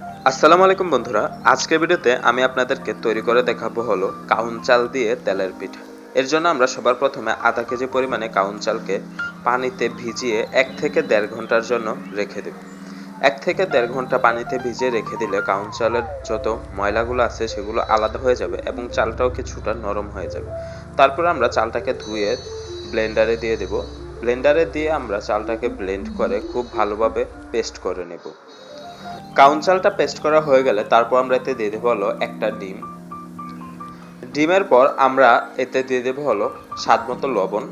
আসসালামু আলাইকুম বন্ধুরা, আজকের ভিডিওতে আমি আপনাদেরকে তৈরি করে দেখাবো হলো কাউন চাল দিয়ে তেলের পিঠা। এর জন্য আমরা সবার প্রথমে আধা কেজি পরিমাণে কাউন চালকে পানিতে ভিজিয়ে এক থেকে দেড় ঘণ্টার জন্য রেখে দেব। এক থেকে দেড় ঘণ্টা পানিতে ভিজিয়ে রেখে দিলে কাউন চালের যত ময়লাগুলো আছে সেগুলো আলাদা হয়ে যাবে এবং চালটাও কিছুটা নরম হয়ে যাবে। তারপর আমরা চালটাকে ধুয়ে ব্লেন্ডারে দিয়ে দেব। ব্লেন্ডারে দিয়ে আমরা চালটাকে ব্লেন্ড করে খুব ভালোভাবে পেস্ট করে নেব। কাউন চালটা পেস্ট করা হয়ে গেলে তারপর আমরা এতে দিয়ে দেবো হলো একটা ডিম। ডিমের পর আমরা এতে দিয়ে দেবো হলো স্বাদ মতো লবণ।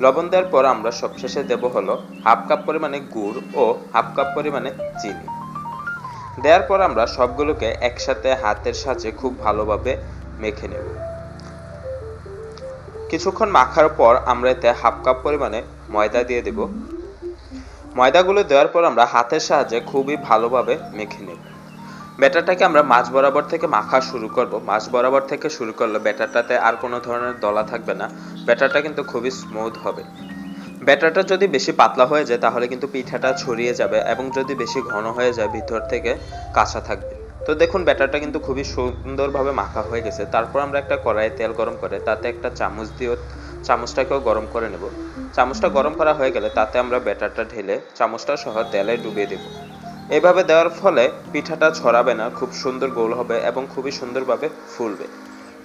লবণ দেওয়ার পর আমরা সবশেষে দেব হলো হাফ কাপ পরিমাণে গুড় ও হাফ কাপ পরিমাণে চিনি। দেওয়ার পর আমরা সবগুলোকে একসাথে হাতের সাহায্যে খুব ভালোভাবে মেখে নেব। কিছুক্ষণ মাখার পর আমরা এতে হাফ কাপ পরিমাণে ময়দা দিয়ে দেব। ময়দাগুলো দেওয়ার পর আমরা হাতের সাহায্যে খুবই ভালোভাবে মেখে নেব। ব্যাটারটাকে আমরা মাছ বরাবর থেকে মাখা শুরু করব। মাছ বরাবর থেকে শুরু করলে ব্যাটারটাতে আর কোনো ধরনের দলা থাকবে না। ব্যাটারটা কিন্তু খুবই স্মুথ হবে। ব্যাটারটা যদি বেশি পাতলা হয়ে যায়, তাহলে কিন্তু পিঠাটা ছড়িয়ে যাবে এবং যদি বেশি ঘন হয়ে যায়, ভিতর থেকে কাঁচা থাকবে। তো দেখুন, ব্যাটারটা কিন্তু খুবই সুন্দরভাবে মাখা হয়ে গেছে। তারপর আমরা একটা কড়াইয়ে তেল গরম করে তাতে একটা চামচ দিয়ে চামচটাকেও গরম করে নেব। চামচটা গরম করা হয়ে গেলে তাতে আমরা ব্যাটারটা ঢেলে চামচটা সহ তেলে ডুবিয়ে দেব। এভাবে দেওয়ার ফলে পিঠাটা ছড়াবে না, খুব সুন্দর গোল হবে এবং খুবই সুন্দরভাবে ফুলবে।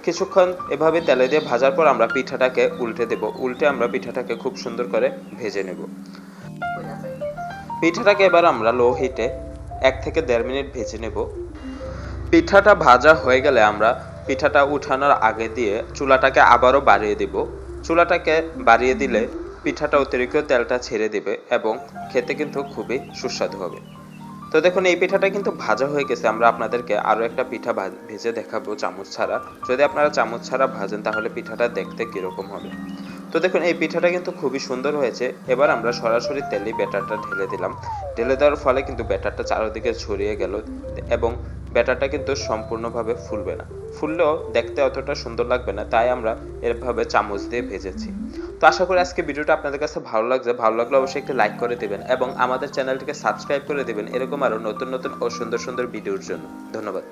কিছুক্ষণ এভাবে তেলে দিয়ে ভাজার পর আমরা পিঠাটাকে উল্টে দেব। উল্টে আমরা পিঠাটাকে খুব সুন্দর করে ভেজে নেব। পিঠাটাকে এবার আমরা লো হিটে এক থেকে দেড় মিনিট ভেজে নেব। পিঠাটা ভাজা হয়ে গেলে আমরা পিঠাটা উঠানোর আগে দিয়ে চুলাটাকে আবারও বাড়িয়ে দিব। চুলাটাকে বাড়িয়ে দিলে পিঠাটা অতিরিক্ত তেলটা ছেড়ে দিবে এবং খেতে কিন্তু খুবই সুস্বাদু হবে। তো দেখুন, এই পিঠাটা কিন্তু ভাজা হয়ে গেছে। আমরা আপনাদেরকে আরও একটা পিঠা ভেজে দেখাবো চামচ ছাড়া। যদি আপনারা চামচ ছাড়া ভাজেন, তাহলে পিঠাটা দেখতে কীরকম হবে। তো দেখুন, এই পিঠাটা কিন্তু খুবই সুন্দর হয়েছে। এবার আমরা সরাসরি তেলে ব্যাটারটা ঢেলে দিলাম। ঢেলে দেওয়ার ফলে কিন্তু ব্যাটারটা চারিদিকে ছড়িয়ে গেল এবং ব্যাটারটা কিন্তু সম্পূর্ণভাবে ফুলবে না। ফুললেও দেখতে অতটা সুন্দর লাগবে না, তাই আমরা এরভাবে চামচ দিয়ে ভেজেছি। তো আশা করি আজকে ভিডিওটা আপনাদের কাছে ভালো লাগছে। ভালো লাগলে অবশ্যই একটি লাইক করে দেবেন এবং আমাদের চ্যানেলটিকে সাবস্ক্রাইব করে দেবেন, এরকম আরও নতুন নতুন ও সুন্দর সুন্দর ভিডিওর জন্য। ধন্যবাদ।